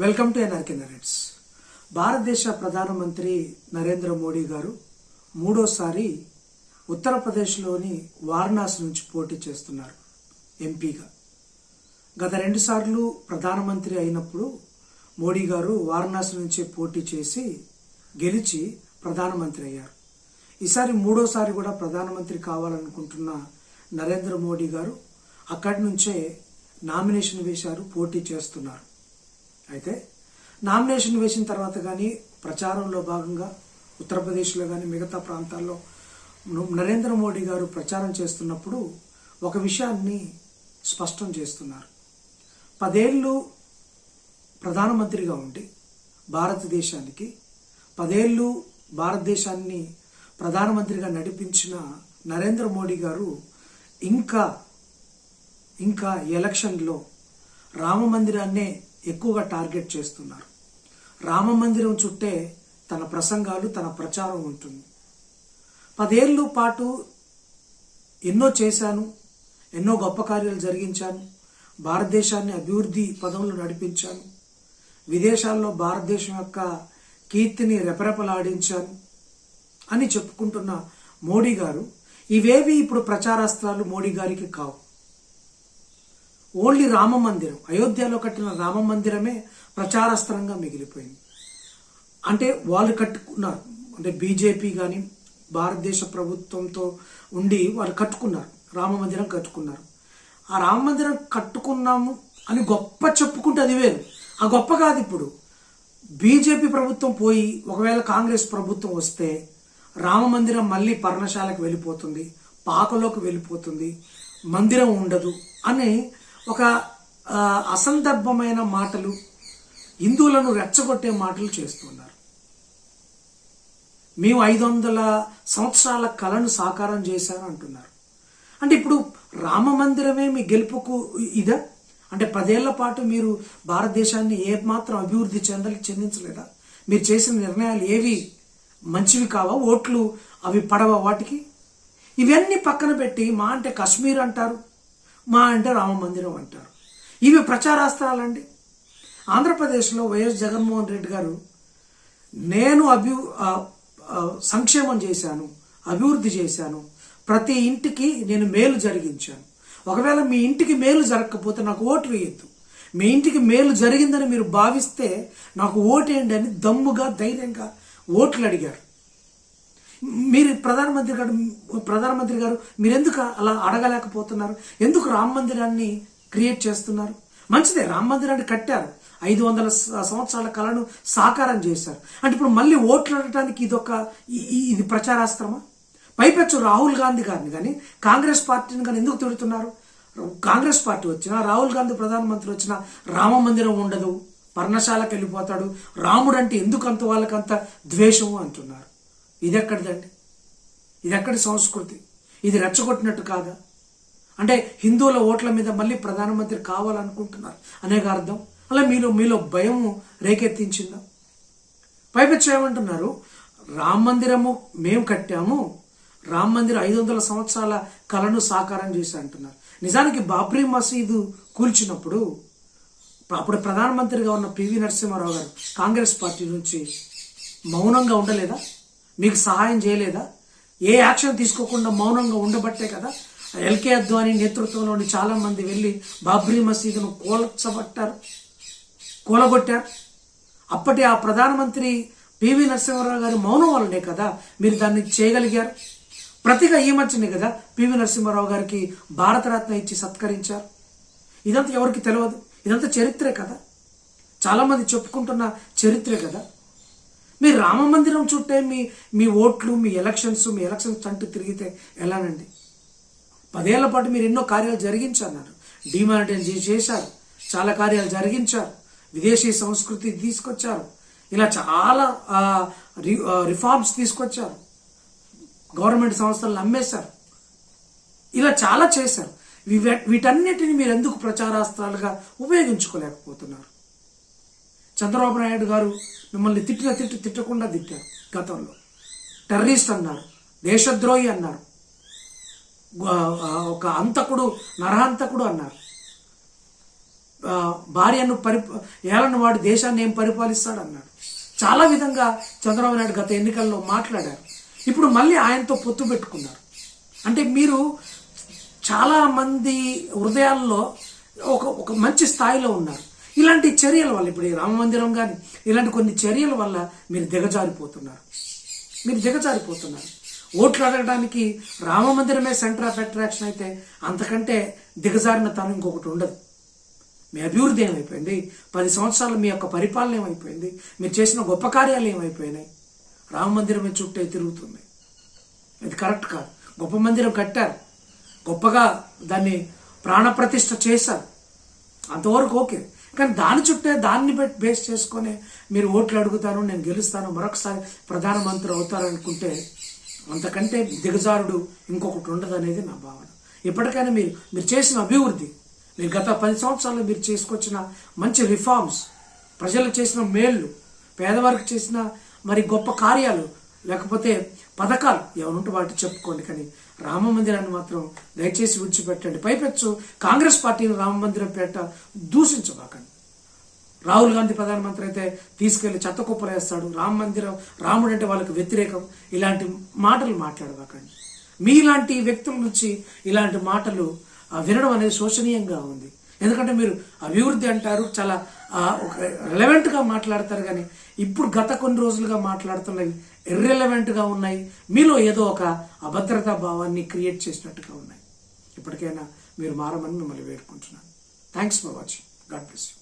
Welcome to NRK narrates. భారతదేశ ప్రధానమంత్రి నరేంద్ర మోడీ గారు మూడోసారి ఉత్తరప్రదేశ్లోని వారణాసి నుంచి పోటీ చేస్తున్నారు ఎంపీగా. గత రెండుసార్లు ప్రధానమంత్రి అయినప్పుడు మోడీ గారు వారణాసి నుంచి పోటీ చేసి గెలిచి ప్రధానమంత్రి అయ్యారు. ఈసారి మూడోసారి కూడా ప్రధానమంత్రి కావాలనుకుంటున్న నరేంద్ర మోడీ గారు అక్కడి నుంచే నామినేషన్ వేశారు పోటీ చేస్తున్నారు. అయితే నామినేషన్ వేసిన తర్వాత కానీ ప్రచారంలో భాగంగా ఉత్తరప్రదేశ్లో కానీ మిగతా ప్రాంతాల్లో నరేంద్ర మోడీ గారు ప్రచారం చేస్తున్నప్పుడు ఒక విషయాన్ని స్పష్టం చేస్తున్నారు. పదేళ్ళు ప్రధానమంత్రిగా ఉండి భారతదేశానికి పదేళ్ళు భారతదేశాన్ని ప్రధానమంత్రిగా నడిపించిన నరేంద్ర మోడీ గారు ఇంకా ఇంకా ఎలక్షన్లో రామ మందిరాన్నే ఎక్కువగా టార్గెట్ చేస్తున్నారు. రామ మందిరం చుట్టే తన ప్రసంగాలు తన ప్రచారం ఉంటుంది. పదేళ్ళు పాటు ఎన్నో చేశాను ఎన్నో గొప్ప కార్యాలు జరిగించాను భారతదేశాన్ని అభివృద్ధి పదంలో నడిపించాను విదేశాల్లో భారతదేశం యొక్క కీర్తిని రెపరెపలాడించాను అని చెప్పుకుంటున్న మోడీ గారు ఇవేవి ఇప్పుడు ప్రచారాస్త్రాలు మోడీ గారికి కావు. ఓన్లీ రామ మందిరం. అయోధ్యలో కట్టిన రామ మందిరమే ప్రచారాస్త్రంగా మిగిలిపోయింది. అంటే వాళ్ళు కట్టుకున్నారు. అంటే బీజేపీ కానీ భారతదేశ ప్రభుత్వంతో ఉండి వాళ్ళు కట్టుకున్నారు. రామ మందిరం కట్టుకున్నారు. ఆ రామ మందిరం కట్టుకున్నాము అని గొప్ప చెప్పుకుంటే అది వేరు. ఆ గొప్ప కాదు ఇప్పుడు. బీజేపీ ప్రభుత్వం పోయి ఒకవేళ కాంగ్రెస్ ప్రభుత్వం వస్తే రామ మందిరం మళ్ళీ పర్ణశాలకు వెళ్ళిపోతుంది పాకలోకి వెళ్ళిపోతుంది మందిరం ఉండదు అని ఒక అసందర్భమైన మాటలు హిందువులను రెచ్చగొట్టే మాటలు చేస్తున్నారు. మేము ఐదు వందల సంవత్సరాల కళను సాకారం చేశారు అంటున్నారు. అంటే ఇప్పుడు రామ మందిరమే మీ గెలుపుకు ఇదా? అంటే పదేళ్ళ పాటు మీరు భారతదేశాన్ని ఏమాత్రం అభివృద్ధి చెందలి చెందించలేదా? మీరు చేసిన నిర్ణయాలు ఏవి? మంచివి కావా? ఓట్లు అవి పడవ వాటికి? ఇవన్నీ పక్కన పెట్టి మా అంటే కాశ్మీర్ అంటారు. మా అంటే రామ మందిరం అంటారు. ఇవి ప్రచారాస్త్రాలండి. ఆంధ్రప్రదేశ్లో వైఎస్ జగన్మోహన్ రెడ్డి గారు నేను అభి సంక్షేమం చేశాను అభివృద్ధి చేశాను ప్రతి ఇంటికి నేను మేలు జరిగించాను. ఒకవేళ మీ ఇంటికి మేలు జరగకపోతే నాకు ఓటు వేయద్దు. మీ ఇంటికి మేలు జరిగిందని మీరు భావిస్తే నాకు ఓటేయండి అని దమ్ముగా ధైర్యంగా ఓట్లు అడిగారు. మీరు ప్రధానమంత్రి గారు ప్రధానమంత్రి గారు మీరు ఎందుకు అలా అడగలేకపోతున్నారు? ఎందుకు రామ మందిరాన్ని క్రియేట్ చేస్తున్నారు? మంచిదే రామ మందిరాన్ని కట్టారు. ఐదు వందల సంవత్సరాల కళను సాకారం చేశారు. అంటే ఇప్పుడు మళ్ళీ ఓట్లు అడగడానికి ఇదొక ఇది ప్రచారాస్త్రమా? పైపెచ్చు రాహుల్ గాంధీ గారిని కానీ కాంగ్రెస్ పార్టీని కానీ ఎందుకు తిడుతున్నారు? కాంగ్రెస్ పార్టీ వచ్చినా రాహుల్ గాంధీ ప్రధానమంత్రి వచ్చినా రామ మందిరం ఉండదు. పర్ణశాలకు వెళ్ళిపోతాడు. రాముడు అంటే ఎందుకు అంత వాళ్ళకంత ద్వేషము అంటున్నారు? ఇది ఎక్కడిదండి ఇది ఎక్కడి సంస్కృతి? ఇది రెచ్చగొట్టినట్టు కాదా? అంటే హిందువుల ఓట్ల మీద మళ్ళీ ప్రధానమంత్రి కావాలనుకుంటున్నారు. అనేక అర్థం. అలా మీలో మీలో భయం రేకెత్తించిందా? పైపెచ్చు ఏమంటున్నారు రామ మందిరము మేము కట్టాము. రామ మందిరం ఐదు వందల సంవత్సరాల కళను సాకారం చేసి అంటున్నారు నిజానికి బాబ్రీ మసీదు కూల్చినప్పుడు అప్పుడు ప్రధానమంత్రిగా ఉన్న పివి నరసింహారావు గారు కాంగ్రెస్ పార్టీ నుంచి మౌనంగా ఉండలేదా? మీకు సహాయం చేయలేదా? ఏ యాక్షన్ తీసుకోకుండా మౌనంగా ఉండబట్టే కదా? ఎల్కే అద్వానీ నేతృత్వంలోని చాలా మంది వెళ్ళి బాబ్రీ మసీదును కూల్చబట్టారు కూలగొట్టారు. అప్పటి ఆ ప్రధానమంత్రి పివి నరసింహారావు గారి మౌనం వల్లనే కదా మీరు దాన్ని చేయగలిగారు? ప్రతిగా ఈ మధ్యనే కదా పివి నరసింహారావు గారికి భారతరత్న ఇచ్చి సత్కరించారు. ఇదంతా ఎవరికి తెలియదు? ఇదంతా చరిత్రే కదా? చాలామంది చెప్పుకుంటున్న చరిత్రే కదా? మీ రామ మందిరం చుట్టే మీ మీ ఓట్లు మీ ఎలక్షన్స్ మీ ఎలక్షన్స్ అంటూ తిరిగితే ఎలానండి? పదేళ్ళ పాటు మీరు ఎన్నో కార్యాలు జరిగించన్నారు. డిమానిటైజ్ చేశారు. చాలా కార్యాలు జరిగించారు. విదేశీ సంస్కృతి తీసుకొచ్చారు. ఇలా చాలా రి- రిఫార్మ్స్ తీసుకొచ్చారు. గవర్నమెంట్ సంస్థలను అమ్మేశారు ఇలా చాలా చేశారు. వీటన్నిటిని మీరు ఎందుకు ప్రచారాస్త్రాలుగా ఉపయోగించుకోలేకపోతున్నారు? చంద్రబాబు నాయుడు గారు మిమ్మల్ని తిట్టిన తిట్టు తిట్టకుండా తిట్టారు గతంలో. టెర్రరిస్ట్ అన్నారు దేశద్రోహి అన్నారు ఒక అంతకుడు నరహంతకుడు అన్నారు. భార్యను పరి ఏలను వాడు దేశాన్ని ఏం పరిపాలిస్తాడు అన్నాడు చాలా విధంగా చంద్రబాబు నాయుడు గత ఎన్నికల్లో మాట్లాడారు. ఇప్పుడు మళ్ళీ ఆయనతో పొత్తు పెట్టుకున్నారు. అంటే మీరు చాలా మంది హృదయాల్లో ఒక ఒక మంచి స్థాయిలో ఉన్నారు. ఇలాంటి చర్యల వల్ల ఇప్పుడు ఈ రామ మందిరం కానీ ఇలాంటి కొన్ని చర్యల వల్ల మీరు దిగజారిపోతున్నారు. మీరు దిగజారిపోతున్నారు. ఓట్లు అడగడానికి రామ మందిరమే సెంటర్ ఆఫ్ అట్రాక్షన్ అయితే అంతకంటే దిగజారిన తనం ఇంకొకటి ఉండదు. మీ అభివృద్ధి ఏమైపోయింది? పది సంవత్సరాలు మీ యొక్క పరిపాలన ఏమైపోయింది? మీరు చేసిన గొప్ప కార్యాలు ఏమైపోయినాయి? రామ మందిరమే చుట్టే తిరుగుతుంది. ఇది కరెక్ట్ కాదు. గొప్ప మందిరం కట్టారు. గొప్పగా దాన్ని ప్రాణప్రతిష్ఠ చేశారు. అంతవరకు ఓకే. కానీ దాని చుట్టే దాన్ని బేస్ చేసుకొని మీరు ఓట్లు అడుగుతాను నేను గెలుస్తాను మరొకసారి ప్రధానమంత్రి అవుతారనుకుంటే అంతకంటే దిగజారుడు ఇంకొకటి ఉండదు అనేది నా భావన. ఇప్పటికైనా మీరు మీరు చేసిన అభివృద్ధి మీరు గత పది సంవత్సరాల్లో మీరు చేసుకొచ్చిన మంచి రిఫార్మ్స్ ప్రజలకు చేసిన మేళ్ళు పేదవారికి చేసిన మరి గొప్ప కార్యాలు లేకపోతే పథకాలు ఏమనుంటే వాటి చెప్పుకోండి. కానీ రామ మందిరాన్ని మాత్రం దయచేసి విడిచిపెట్టండి. పైపెచ్చు కాంగ్రెస్ పార్టీని రామ మందిరం పేట దూషించబాకండి. రాహుల్ గాంధీ ప్రధానమంత్రి అయితే తీసుకెళ్ళి చెత్త కుప్పలేస్తాడు రామ మందిరం రాముడు అంటే వాళ్ళకి వ్యతిరేకం. ఇలాంటి మాటలు మాట్లాడబాకండి. మీలాంటి వ్యక్తుల నుంచి ఇలాంటి మాటలు వినడం అనేది శోచనీయంగా ఉంది. ఎందుకంటే మీరు అభివృద్ధి అంటారు చాలా ఒక రిలవెంట్గా మాట్లాడతారు కానీ ఇప్పుడు గత కొన్ని రోజులుగా మాట్లాడుతున్నవి irrelevant ఉన్నాయి. మీలో ఏదో ఒక అభద్రతా భావాన్ని క్రియేట్ చేసినట్టుగా ఉన్నాయి. ఇప్పటికైనా మీరు మారమని మిమ్మల్ని వేడుకుంటున్నాను. Thanks for watching God bless you